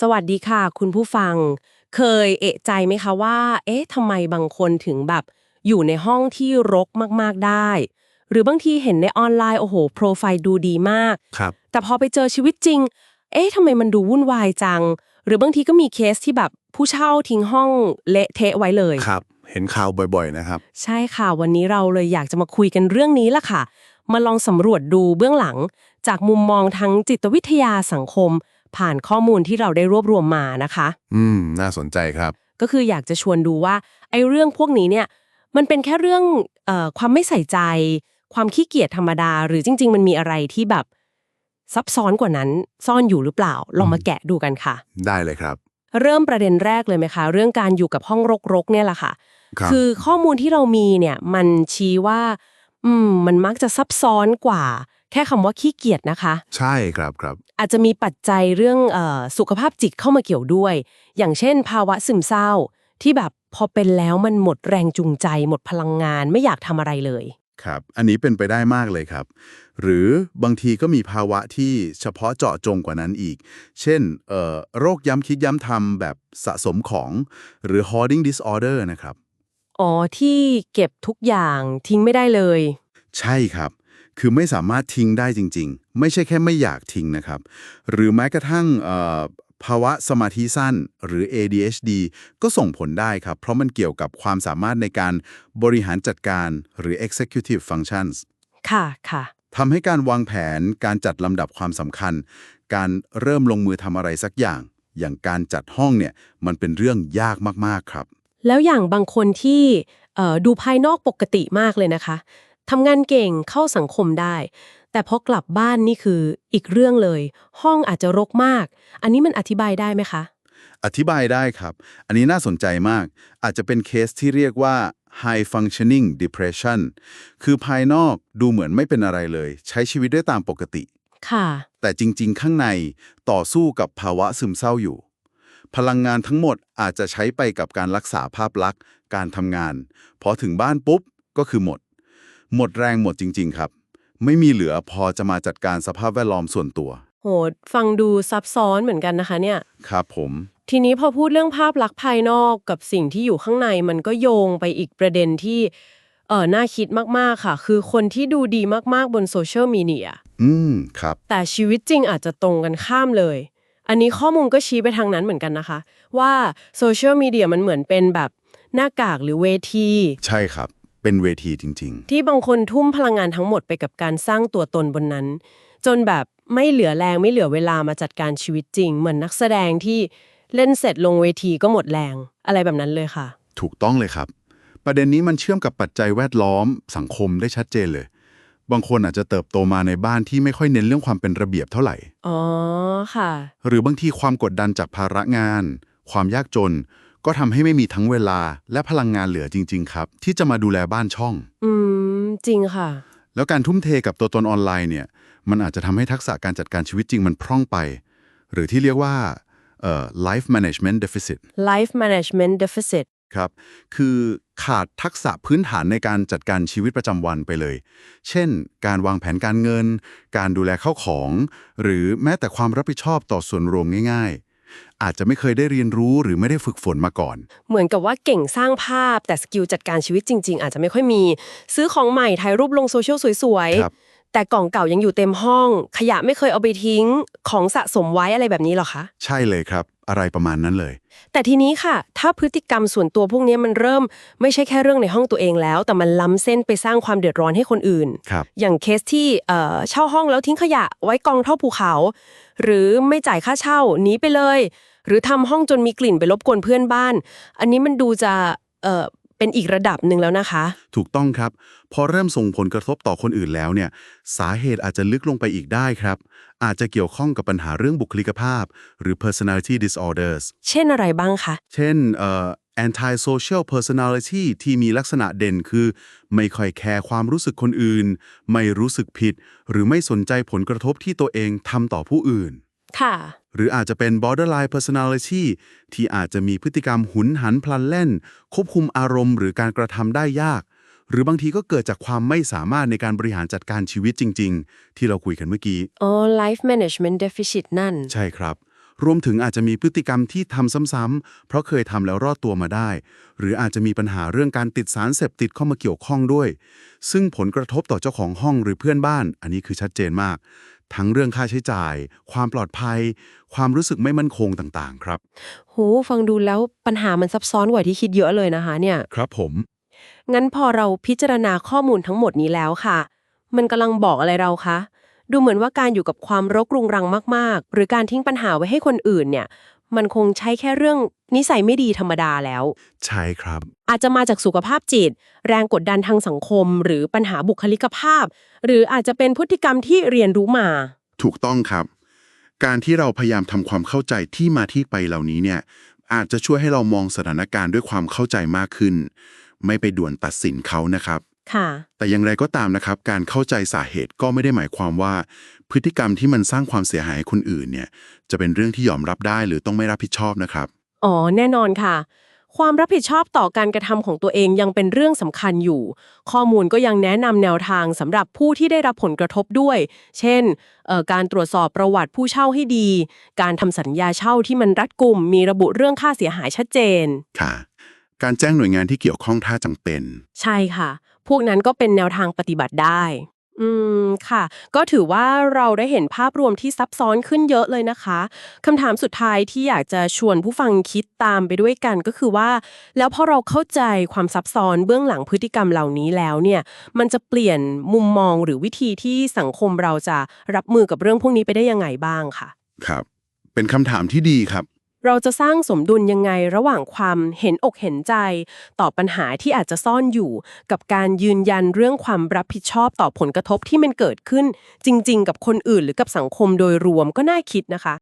สวัสดีค่ะ คุณผู้ฟัง เคยเอะใจไหมคะว่า เอ๊ะทำไมบางคนถึงแบบ อยู่ในห้องที่รกมากๆได้ หรือบางทีเห็นในออนไลน์โอ้โหโปรไฟล์ดูดีมาก ครับ แต่พอไปเจอชีวิตจริง เอ๊ะทำไมมันดูวุ่นวายจัง หรือบางทีก็มีเคสที่แบบผู้เช่าทิ้งห้องเละเทะไว้เลย ครับ เห็นข่าวบ่อยๆนะครับ ใช่ค่ะ วันนี้เราเลยอยากจะมาคุยกันเรื่องนี้ละค่ะ มาลองสำรวจดูเบื้องหลัง จากมุมมองทั้งจิตวิทยาสังคม ผ่านข้อมูลที่เราได้รวบรวมมานะคะ อืม น่าสนใจครับ ก็คืออยากจะชวนดูว่าไอ้เรื่องพวกนี้เนี่ย มันเป็นแค่เรื่องเออความไม่ใส่ใจ ความขี้เกียจธรรมดา หรือจริง ๆ มันมีอะไรที่แบบซับซ้อนกว่านั้นซ่อนอยู่หรือเปล่า ลองมาแกะดูกันค่ะ ได้เลยครับ เริ่มประเด็นแรกเลยไหมคะ เรื่องการอยู่กับห้องรกๆเนี่ยแหละค่ะครับคือข้อมูลที่เรามีเนี่ยมันชี้ว่า อืมมันมักจะซับซ้อนกว่า แค่คำว่าขี้เกียจนะคะ ใช่ครับครับ อาจจะมีปัจจัยเรื่องเออสุขภาพจิตเข้ามาเกี่ยวด้วย อย่างเช่น ภาวะซึมเศร้า ที่แบบพอเป็นแล้วมันหมดแรงจูงใจ หมดพลังงานไม่อยากทำอะไรเลยครับ อันนี้เป็นไปได้มากเลยครับ หรือบางทีก็มีภาวะที่เฉพาะเจาะจงกว่านั้นอีก เช่นเอ่อโรคย้ำคิดย้ำทำแบบสะสมของหรือ hoarding disorder นะครับ อ๋อ ที่เก็บทุกอย่างทิ้งไม่ได้เลย ใช่ครับ คือไม่สามารถทิ้งได้จริง ๆ ไม่ใช่แค่ไม่อยากทิ้งนะครับ หรือแม้กระทั่งเอ่อภาวะสมาธิสั้นหรือ ADHD ก็ส่งผลได้ครับ เพราะมันเกี่ยวกับความสามารถในการบริหารจัดการหรือ executive functions ค่ะค่ะทำให้การวางแผนการจัดลำดับความสำคัญ การเริ่มลงมือทำอะไรสักอย่าง อย่างการจัดห้องเนี่ยมันเป็นเรื่องยากมาก ๆ ครับ แล้วอย่างบางคนที่เอ่อดูภายนอกปกติมากเลยนะคะ ทำงานเก่งเข้าสังคมได้ แต่พอกลับบ้านนี่คืออีกเรื่องเลย ห้องอาจจะรกมาก อันนี้มันอธิบายได้ไหมคะ อธิบายได้ครับ อันนี้น่าสนใจมาก อาจจะเป็นเคสที่เรียกว่า high functioning depression คือภายนอกดูเหมือนไม่เป็นอะไรเลย ใช้ชีวิตได้ตามปกติ ค่ะ แต่จริง ๆ ข้างในต่อสู้กับภาวะซึมเศร้าอยู่ พลังงานทั้งหมดอาจจะใช้ไปกับการรักษาภาพลักษณ์ การทำงาน พอถึงบ้านปุ๊บก็คือหมด หมดแรงหมดจริง ๆ ครับ ไม่มีเหลือพอจะมาจัดการสภาพแวดล้อมส่วนตัว โหดฟังดูซับซ้อนเหมือนกันนะคะเนี่ย ครับผม ทีนี้พอพูดเรื่องภาพลักษณ์ภายนอกกับสิ่งที่อยู่ข้างในมันก็โยงไปอีกประเด็นที่เออน่าคิดมาก ๆ ค่ะ คือคนที่ดูดีมาก ๆ บนโซเชียลมีเดีย อืม ครับ แต่ชีวิตจริงอาจจะตรงกันข้ามเลย อันนี้ข้อมูลก็ชี้ไปทางนั้นเหมือนกันนะคะ ว่าโซเชียลมีเดียมันเหมือนเป็นแบบหน้ากากหรือเวที ใช่ครับ เป็นเวทีจริงที่บางคนทุ่มพลังงานทั้งหมดไปกับการสร้างตัวตนบนนั้น จนแบบไม่เหลือแรงไม่เหลือเวลามาจัดการชีวิตจริง เหมือนนักแสดงที่เล่นเสร็จลงเวทีก็หมดแรง อะไรแบบนั้นเลยค่ะๆถูกต้องเลยครับ ประเด็นนี้มันเชื่อมกับปัจจัยแวดล้อมสังคมได้ชัดเจนเลย บางคนอาจจะเติบโตมาในบ้านที่ไม่ค่อยเน้นเรื่องความเป็นระเบียบเท่าไหร่ อ๋อค่ะ หรือบางทีความกดดันจากภาระงาน ความยากจน ก็ทำให้ไม่มีทั้งเวลาและพลังงานเหลือจริง ๆ ครับ ที่จะมาดูแลบ้านช่อง อืม จริงค่ะ แล้วการทุ่มเทกับตัวตนออนไลน์เนี่ย มันอาจจะทำให้ทักษะการจัดการชีวิตจริงมันพร่องไป หรือที่เรียกว่าเอ่อ life management deficit life management deficit ครับ คือขาดทักษะพื้นฐานในการจัดการชีวิตประจำวันไปเลย เช่น การวางแผนการเงิน การดูแลเข้าของ หรือแม้แต่ความรับผิดชอบต่อส่วนรวมง่ายๆ อาจจะไม่เคยได้เรียนรู้หรือไม่ได้ฝึกฝนมาก่อน เหมือนกับว่าเก่งสร้างภาพแต่สกิลจัดการชีวิตจริง ๆ อาจจะไม่ค่อยมี ซื้อของใหม่ถ่ายรูปลงโซเชียลสวยครับ ๆ แต่กล่องเก่ายังอยู่เต็มห้อง ขยะไม่เคยเอาไปทิ้ง ของสะสมไว้อะไรแบบนี้หรอคะ ใช่เลยครับ อะไรประมาณนั้นเลย แต่ทีนี้ค่ะ ถ้าพฤติกรรมส่วนตัวพวกนี้มันเริ่มไม่ใช่แค่เรื่องในห้องตัวเองแล้ว แต่มันล้ำเส้นไปสร้างความเดือดร้อนให้คนอื่น ครับ อย่างเคสที่เอ่อเช่าห้องแล้วทิ้งขยะไว้กองเท่าภูเขา หรือไม่จ่ายค่าเช่าหนีไปเลย หรือทำห้องจนมีกลิ่นไปรบกวนเพื่อนบ้าน อันนี้มันดูจะเอ่อ เป็นอีกระดับหนึ่งแล้วนะคะ ถูกต้องครับ พอเริ่มส่งผลกระทบต่อคนอื่นแล้วเนี่ย สาเหตุอาจจะลึกลงไปอีกได้ครับ อาจจะเกี่ยวข้องกับปัญหาเรื่องบุคลิกภาพ หรือ personality disorders เช่นอะไรบ้างคะ เช่นเอ่อ anti-social personality ที่มีลักษณะเด่นคือ ไม่ค่อยแคร์ความรู้สึกคนอื่น ไม่รู้สึกผิด หรือไม่สนใจผลกระทบที่ตัวเองทำต่อผู้อื่น ค่ะ หรืออาจจะเป็น borderline personality ที่อาจจะมีพฤติกรรมหุนหันพลันแล่น ควบคุมอารมณ์หรือการกระทำได้ยาก หรือบางทีก็เกิดจากความไม่สามารถในการบริหารจัดการชีวิตจริง ๆ ที่เราคุยกันเมื่อกี้อ๋อ life management deficit นั่น ใช่ครับ รวมถึงอาจจะมีพฤติกรรมที่ทำซ้ำๆเพราะเคยทำแล้วรอดตัวมาได้ หรืออาจจะมีปัญหาเรื่องการติดสารเสพติดเข้ามาเกี่ยวข้องด้วย ซึ่งผลกระทบต่อเจ้าของห้องหรือเพื่อนบ้าน อันนี้คือชัดเจนมาก ทั้งเรื่องค่าใช้จ่าย ความปลอดภัย ความรู้สึกไม่มั่นคงต่างๆ ครับ โห ฟังดูแล้วปัญหามันซับซ้อนกว่าที่คิดเยอะเลยนะคะเนี่ย ครับผม งั้นพอเราพิจารณาข้อมูลทั้งหมดนี้แล้วค่ะ มันกำลังบอกอะไรเราคะ ดูเหมือนว่าการอยู่กับความรกรุงรังมาก ๆ หรือการทิ้งปัญหาไว้ให้คนอื่นเนี่ย มันคงใช้แค่เรื่องนิสัยไม่ดีธรรมดาแล้ว ใช่ครับ อาจจะมาจากสุขภาพจิต แรงกดดันทางสังคม หรือปัญหาบุคลิกภาพ หรืออาจจะเป็นพฤติกรรมที่เรียนรู้มา ถูกต้องครับ การที่เราพยายามทำความเข้าใจที่มาที่ไปเหล่านี้เนี่ยอาจจะช่วยให้เรามองสถานการณ์ด้วยความเข้าใจมากขึ้น ไม่ไปด่วนตัดสินเขานะครับ ค่ะ แต่อย่างไรก็ตามนะครับ การเข้าใจสาเหตุก็ไม่ได้หมายความว่า พฤติกรรมที่มันสร้างความเสียหายให้คนอื่นเนี่ย จะเป็นเรื่องที่ยอมรับได้หรือต้องไม่รับผิดชอบนะครับ อ๋อ แน่นอนค่ะ ความรับผิดชอบต่อการกระทำของตัวเองยังเป็นเรื่องสำคัญอยู่ ข้อมูลก็ยังแนะนำแนวทางสำหรับผู้ที่ได้รับผลกระทบด้วย เช่นเอ่อการตรวจสอบประวัติผู้เช่าให้ดี การทำสัญญาเช่าที่มันรัดกุม มีระบุเรื่องค่าเสียหายชัดเจน ค่ะ การแจ้งหน่วยงานที่เกี่ยวข้องถ้าจำเป็น ใช่ค่ะ พวกนั้นก็เป็นแนวทางปฏิบัติได้ อืมค่ะ ก็ถือว่าเราได้เห็นภาพรวมที่ซับซ้อนขึ้นเยอะเลยนะคะคำถามสุดท้ายที่อยากจะชวนผู้ฟังคิดตามไปด้วยกันก็คือว่า แล้วพอเราเข้าใจความซับซ้อนเบื้องหลังพฤติกรรมเหล่านี้แล้วเนี่ย มันจะเปลี่ยนมุมมองหรือวิธีที่สังคมเราจะรับมือกับเรื่องพวกนี้ไปได้ยังไงบ้างค่ะ ครับ เป็นคำถามที่ดีครับ เราจะสร้างสมดุลยังไงระหว่างความเห็นอกเห็นใจ ต่อปัญหาที่อาจจะซ่อนอยู่ กับการยืนยันเรื่องความรับผิดชอบต่อผลกระทบที่มันเกิดขึ้น จริง ๆ กับคนอื่นหรือกับสังคมโดยรวมก็น่าคิดนะคะ